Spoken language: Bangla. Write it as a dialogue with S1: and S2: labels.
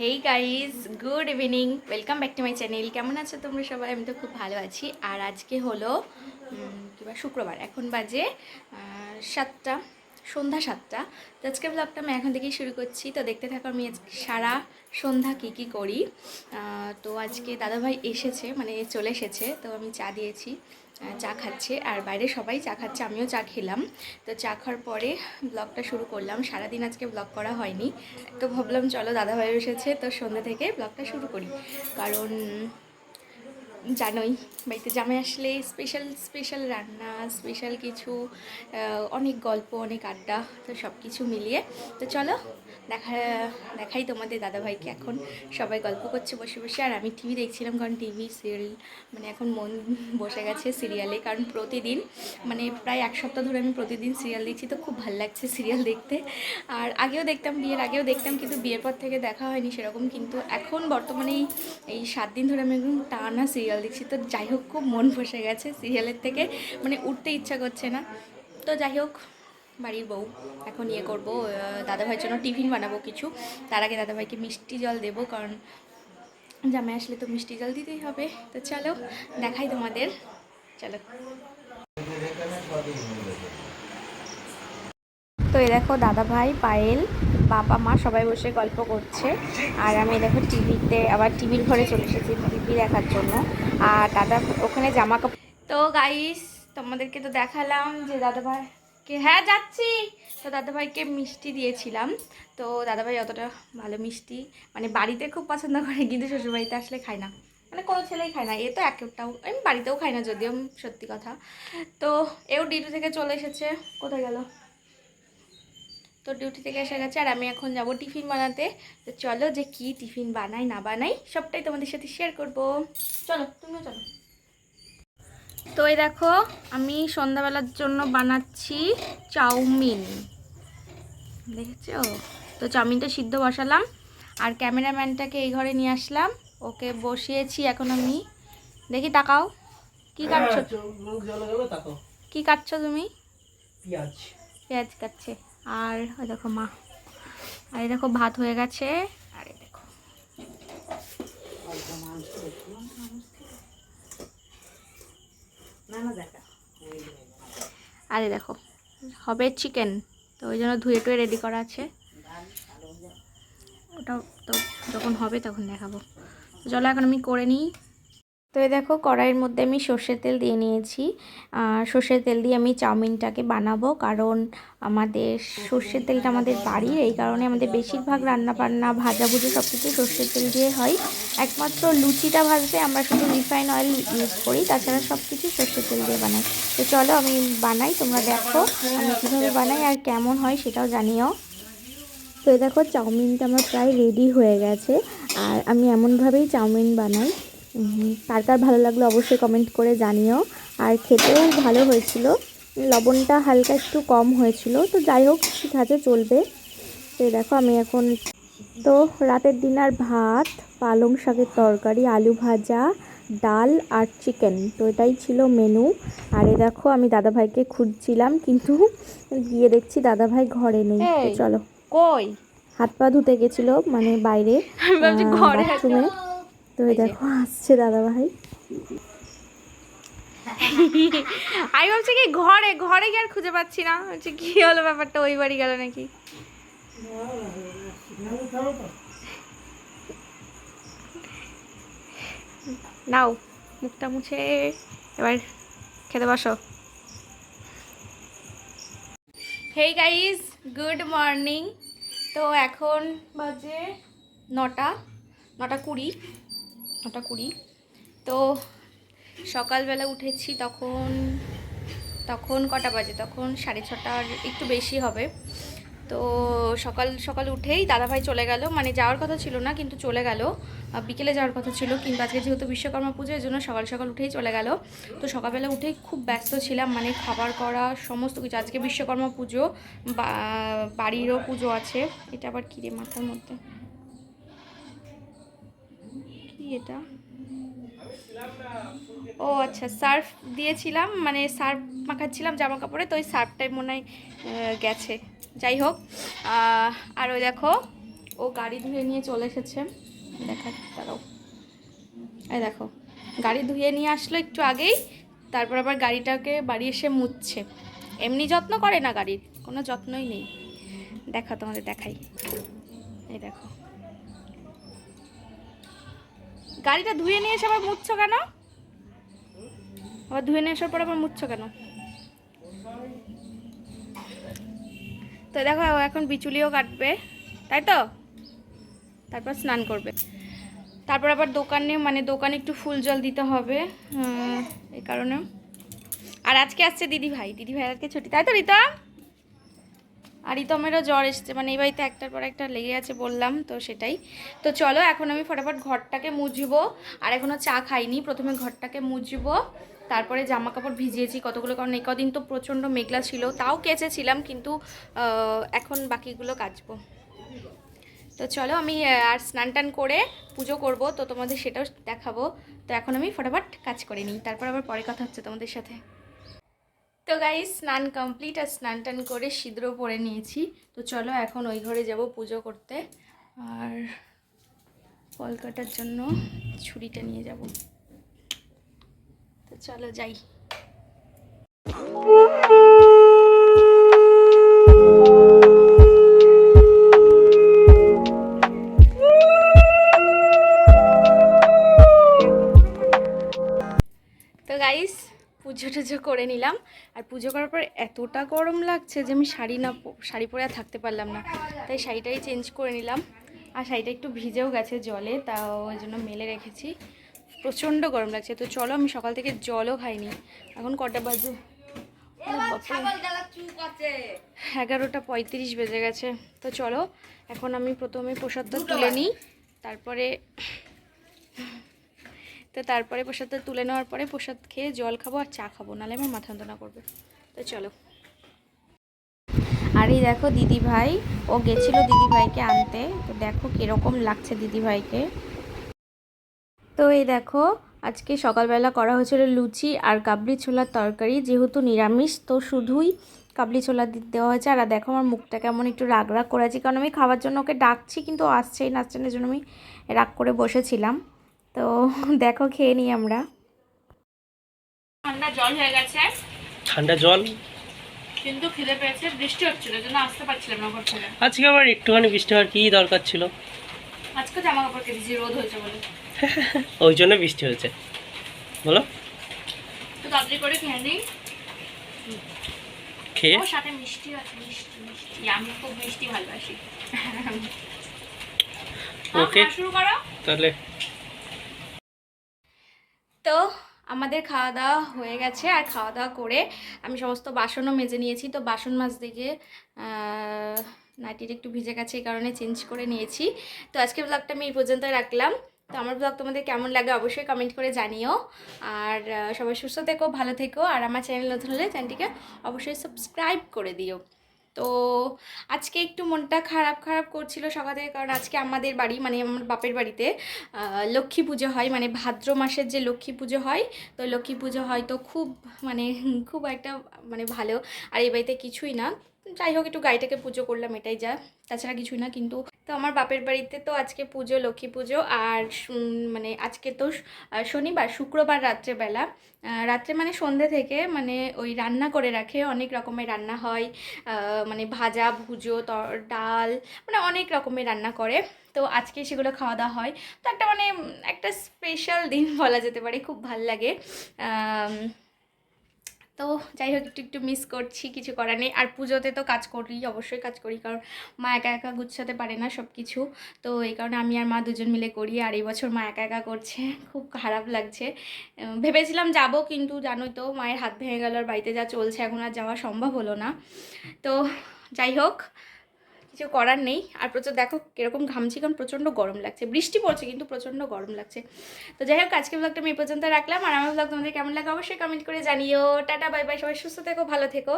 S1: Hey guys good evening welcome back to my channel কেমন আছো তোমরা সবাই? আমি তো খুব ভালো আছি। আর আজকে হলো কিবা শুক্রবার। এখন বাজে সাতটা। সন্ধ্যা সাতটা। তো আজকে ব্লগটা আমি এখন থেকেই শুরু করছি। তো দেখতে থাকো আমি সারা সন্ধ্যা কী কী করি। তো আজকে দাদাভাই এসেছে মানে চলে এসেছে। তো আমি চা দিয়েছি চা খাচ্ছে। আর বাইরে সবাই চা খাচ্ছে, আমিও চা খেলাম। তো চা খাওয়ার পরে ব্লগটা শুরু করলাম। সারাদিন আজকে ব্লগ করা হয়নি। তো ভাবলাম, চলো দাদাভাই এসেছে। তো সন্ধ্যা থেকে ব্লগটা শুরু করি। কারণ জানোই, বাড়িতে জামাই আসলে স্পেশাল স্পেশাল রান্না স্পেশাল কিছু অনেক গল্প, অনেক আড্ডা, তো সব কিছু মিলিয়ে। তো চলো দেখা, দেখাই তোমাদের দাদাভাইকে এখন। সবাই গল্প করছে, বসে বসে। আর আমি টিভি দেখছিলাম, কারণ টিভি সিরিয়াল মানে এখন মন বসে গেছে সিরিয়ালে। কারণ প্রতিদিন মানে প্রায় এক সপ্তাহ ধরে আমি প্রতিদিন সিরিয়াল দেখছি, তো খুব ভালো লাগছে সিরিয়াল দেখতে। আর আগেও দেখতাম বিয়ের আগেও দেখতাম, কিন্তু বিয়ের পর থেকে দেখা হয়নি সেরকম। কিন্তু এখন বর্তমানে এই- সাত দিন ধরে আমি একদম টানা সিরিয়াল দেখছি। তো যাই হোক, খুব মন বসে গেছে সিরিয়ালের থেকে। মানে উঠতে ইচ্ছা করছে না। তো যাই হোক বাড়ির বউ। এখন ইয়ে করব দাদাভাইয়ের জন্য টিফিন বানাবো কিছু। তার আগে দাদাভাইকে মিষ্টি জল দেবো, কারণ জামাই আসলে তো মিষ্টি জল দিতেই হবে। তো চলো, দেখাই তোমাদের। চলো। তো এই দেখো দাদা ভাই পায়েল, বাবা, মা সবাই বসে গল্প করছে। আর আমি দেখো টিভিতে, আবার টিভির ঘরে চলে এসেছি টিভি দেখার জন্য। আর দাদা ওখানে জামা কাপড় তো গাইস তোমাদেরকে তো দেখালাম যে দাদা ভাইকে হ্যাঁ যাচ্ছি। তো দাদাভাইকে মিষ্টি দিয়েছিলাম। তো দাদাভাই অতটা ভালো মিষ্টি মানে বাড়িতে খুব পছন্দ করে, কিন্তু শ্বশুরবাড়িতে আসলে খায় না। মানে কোনো ছেলেই খায় না, এ তো একটাও, আমি বাড়িতেও খাই না যদিও সত্যি কথা। তো এও ডিউটি থেকে চলে এসেছে, কোথায় গেল? তো ডিউটি থেকে এসে গেছে, আর আমি এখন যাব টিফিন বানাতে। তো চলো যে কি টিফিন বানাই, না বানাই, সবটাই তোমাদের সাথে শেয়ার করব। চলো, তুমিও চলো। তো এই দেখো আমি সন্ধ্যাবেলার জন্য বানাচ্ছি চাউমিন। দেখেছ? তো চাউমিনটা সিদ্ধ বসালাম আর ক্যামেরাম্যানটাকে এই ঘরে নিয়ে আসলাম। ওকে বসিয়েছি এখন আমি। দেখি তাকাও। কি কাটছো?
S2: গেল তাকো
S1: কি কাটছো তুমি?
S2: পেঁয়াজ।
S1: পেঁয়াজ কাটছে। আর ওই দেখো মা। আর এই দেখো ভাত হয়ে গেছে। আর এই দেখো। আর দেখো হবে চিকেন তো ওই জন্য ধুয়ে টুয়ে রেডি করা আছে। ওটা তো যখন হবে তখন দেখাবো। জল চলো এখন আমি করে নিই। তো এই দেখো কড়াইয়ের মধ্যে আমি সর্ষের তেল দিয়ে নিয়েছি। সর্ষের তেল দিয়ে আমি চাউমিনটাকে বানাবো কারণ আমাদের সর্ষের তেলটা আমাদের বাড়ির এই কারণে আমাদের বেশিরভাগ রান্না বান্না ভাজাভুজি সব কিছু সর্ষের তেল দিয়ে হয়। একমাত্র লুচিটা ভাজতে আমরা শুধু রিফাইন অয়েল ইউজ করি, তাছাড়া সব কিছু সর্ষের তেল দিয়ে বানাই। তো চলো আমি বানাই, তোমরা দেখো আমি কীভাবে বানাই আর কেমন হয় সেটাও জানিও। তো দেখো চাউমিনটা আমার প্রায় রেডি হয়ে গেছে, আর আমি এমনভাবেই চাউমিন বানাই। কার কার ভালো লাগল অবশ্যই কমেন্ট করে জানিও। আর খেতেও ভালো হয়েছিল। লবণটা হালকা একটু কম হয়েছিল। তো যাই হোক ঠিক আছে চলবে। তো দেখো আমি এখন তো রাতের ডিনার ভাত পালং শাকের তরকারি আলু ভাজা ডাল আর চিকেন তো এটাই ছিল মেনু আর এ দেখো আমি দাদাভাইকে খুঁজছিলাম কিন্তু গিয়ে দেখছি দাদাভাই ঘরে নেই। চলো।
S3: কই?
S1: হাত পা ধুতে গেছিল মানে বাইরে বাথরুমে তো দেখো আসছে দাদা ভাই
S3: আমি ভাবছি কি ঘরে ঘরে গিয়ে আর খুঁজে পাচ্ছি না। হচ্ছে কি হলো ব্যাপারটা ওই বাড়ি গেল নাকি? নাও মুখটা মুছে এবার খেতে বসো।
S1: হেই গাইজ গুড মর্নিং তো এখন বাজে নটা নটা কুড়ি। নটা কুড়ি তো সকালবেলা উঠেছি তখন তখন কটা বাজে? তখন সাড়ে ছটার একটু বেশি হবে। তো সকাল সকাল উঠেই দাদাভাই চলে গেল। মানে যাওয়ার কথা ছিল না, কিন্তু চলে গেল। বিকেলে যাওয়ার কথা ছিল, কিন্তু আজকে যেহেতু বিশ্বকর্মা পুজো জন্য সকাল সকাল উঠেই চলে গেল। তো সকালবেলা উঠেই খুব ব্যস্ত ছিলাম মানে খাবার করা, সমস্ত কিছু। আজকে বিশ্বকর্মা পুজো বাড়িরও পুজো আছে। এটা আবার কী রে মাথার মধ্যে? এটা। ও আচ্ছা সার্ফ দিয়েছিলাম মানে সার্ফ মাখাচ্ছিলাম জামা কাপড়ে, তো ওই সার্ফটাই মনে হয় গেছে। যাই হোক আর ওই দেখো, ও গাড়ি ধুয়ে নিয়ে চলে এসেছে। দেখা, দাঁড়াও। এই দেখো, গাড়ি ধুয়ে নিয়ে আসলো একটু আগেই, তারপর আবার গাড়িটাকে বাড়ি এসে মুছছে। এমনি যত্ন করে না গাড়ির, কোনো যত্নই নেই। দেখা, তোমাদের দেখাই। এই দেখো। গাড়িটা ধুয়ে নিয়ে এসে আবার মুছছো কেন? আবার ধুয়ে নিয়ে আসার পর আবার মুছছো কেন? তো দেখো, এখন বিচুলিও কাটবে, তাই তো? তারপর স্নান করবে। তারপর আবার দোকানে মানে দোকানে একটু ফুল জল দিতে হবে এই কারণে। আর আজকে আসছে দিদি ভাই দিদি ভাই আজকে ছুটি, তাই তো, রিতম? আর রিতমেরও জ্বর এসছে মানে এই বাড়িতে একটার পর একটা লেগে আছে বললাম তো সেটাই। তো চলো এখন আমি ফটাফট ঘরটাকে মুছবো, আর এখনও চা খাইনি, প্রথমে ঘরটাকে মুছবো, তারপরে জামা কাপড় ভিজিয়েছি কতগুলো, কারণ এই কদিন তো প্রচণ্ড মেঘলা ছিল, তাও কেচেছিলাম কিন্তু এখন বাকিগুলো কাচবো। তো চলো আমি আর স্নান টান করে পুজো করব, তো তোমাদের সেটাও দেখাবো। তো এখন আমি ফটাফট কাজ করে নিই, তারপর আবার পরে কথা হচ্ছে তোমাদের সাথে। তো গাই স্নান কমপ্লিট আর স্নান টান করে সিদ্র পরে নিয়েছি। তো চলো এখন ওই ঘরে যাব পুজো করতে। আর ফল কাটার জন্য ছুরিটা নিয়ে যাব। তো চলো যাই। পুজো করে নিলাম। আর পুজো করার পর এতটা গরম লাগছে যে আমি শাড়ি না শাড়ি পরে আর থাকতে পারলাম না। তাই শাড়িটাই চেঞ্জ করে নিলাম। আর শাড়িটা একটু ভিজেও গেছে জলে তাও ওই জন্য মেলে রেখেছি। প্রচণ্ড গরম লাগছে। তো চলো আমি সকাল থেকে জলও খাইনি। এখন কটা বাজে? এগারোটা পঁয়ত্রিশ বেজে গেছে। তো চলো এখন আমি প্রথমে প্রসাদটা তুলে নিই। তারপরে তো তারপরে প্রসাদটা তুলে নেওয়ার পরে প্রসাদ খেয়ে জল খাব আর চা খাব নাহলে আমার মাথা যন্ত্রণা করবে। তো চলো। আর এই দেখো দিদি ভাই ও গেছিল দিদি ভাইকে আনতে। তো দেখো কীরকম লাগছে দিদি ভাইকে তো এই দেখো, আজকে সকালবেলা করা হয়েছিল লুচি আর কাবলি ছোলার তরকারি। যেহেতু নিরামিষ, তো শুধুই কাবলি ছোলা দেওয়া হয়েছে। আর দেখো আমার মুখটা কেমন একটু রাগ রাগ করে আছে কারণ আমি খাওয়ার জন্য ওকে ডাকছি, কিন্তু আসছেই না আসছে না জন্য আমি রাগ করে বসেছিলাম। তো দেখো খেয়ে নিই আমরা। ঠান্ডা জল হয়ে গেছে।
S2: ঠান্ডা জল?
S1: কিন্তু খিদে পেয়েছে বৃষ্টি হচ্ছিল জন্য আসতে পারছিলাম না ঘর থেকে।
S2: আজকে আবার একটুখানি বৃষ্টি হওয়ার কি দরকার ছিল?
S1: আজকে জামা কাপড় কেটেছি রোদ হয়েছে বলে।
S2: ওই জন্য বৃষ্টি হয়েছে। বলো।
S1: তো তাড়াতাড়ি করে খেয়ে নিই।
S2: খেয়ে?
S1: ওর সাথে মিষ্টি আছে মিষ্টি মিষ্টি। আমি খুব মিষ্টি ভালোবাসি।
S2: ওকে।
S1: শুরু করো।
S2: তাহলে
S1: তো আমাদের খাওয়া দাওয়া হয়ে গেছে। আর খাওয়া দাওয়া করে আমি সমস্ত বাসনও মেজে নিয়েছি। তো বাসন মাছ দিকে নাইটিটা একটু ভিজে গেছে, এই কারণে চেঞ্জ করে নিয়েছি। তো আজকে ব্লগটা আমি এই পর্যন্ত রাখলাম। তো আমার ব্লগ তোমাদের কেমন লাগে অবশ্যই কমেন্ট করে জানিও। আর সবাই সুস্থ থেকো, ভালো থেকো। আর আমার চ্যানেল নতুন হলে চ্যানেলটিকে অবশ্যই সাবস্ক্রাইব করে দিও। তো আজকে একটু মনটা খারাপ খারাপ করছিল সকাল কারণ আজকে আমাদের বাড়ি মানে আমার বাপের বাড়িতে লক্ষ্মী পুজো হয় মানে ভাদ্র মাসের যে লক্ষ্মী পুজো হয়, তো লক্ষ্মী পুজো হয় তো খুব মানে খুব একটা মানে ভালো। আর এই বাড়িতে কিছুই না। যাই হোক একটু গাড়িটাকে পুজো করলাম, এটাই যা। তাছাড়া কিছুই না, কিন্তু তো আমার বাপের বাড়িতে তো আজকে পুজো, লক্ষ্মী পুজো আর মানে আজকে তো শনিবার, শুক্রবার রাত্রেবেলা। রাত্রে মানে সন্ধে থেকে মানে ওই রান্না করে রাখে, অনেক রকমের রান্না হয়। মানে ভাজা, ভুজো ডাল মানে অনেক রকমের রান্না করে। তো আজকে সেগুলো খাওয়া দাওয়া হয়। তো একটা মানে একটা স্পেশাল দিন বলা যেতে পারে, খুব ভালো লাগে। তো যাই হোক, একটু একটু মিস করছি, কিছু করার নেই। আর পুজোতে তো কাজ করি, অবশ্যই কাজ করি, কারণ মা একা একা গুছাতে পারে না সব কিছু তো এই কারণে আমি আর মা দুজন মিলে করি, আর এই বছর মা একা একা করছে, খুব খারাপ লাগছে। ভেবেছিলাম যাব, কিন্তু জানোই তো, মায়ের হাত ভেঙে গেল আর বাড়িতে যা চলছে, এখন আর যাওয়া সম্ভব হলো না। তো যাই হোক কিছু করার নেই। আর প্রচুর, দেখো কীরকম ঘামছি কারণ প্রচণ্ড গরম লাগছে। বৃষ্টি পড়ছে কিন্তু প্রচণ্ড গরম লাগছে। তো যাই হোক আজকে ব্লগটা আমি এই পর্যন্ত রাখলাম। আর আমার ব্লগ তোমাদের কেমন লাগে অবশ্যই কমেন্ট করে জানিও। টাটা বাই বাই সবাই সুস্থ থেকো, ভালো থেকো।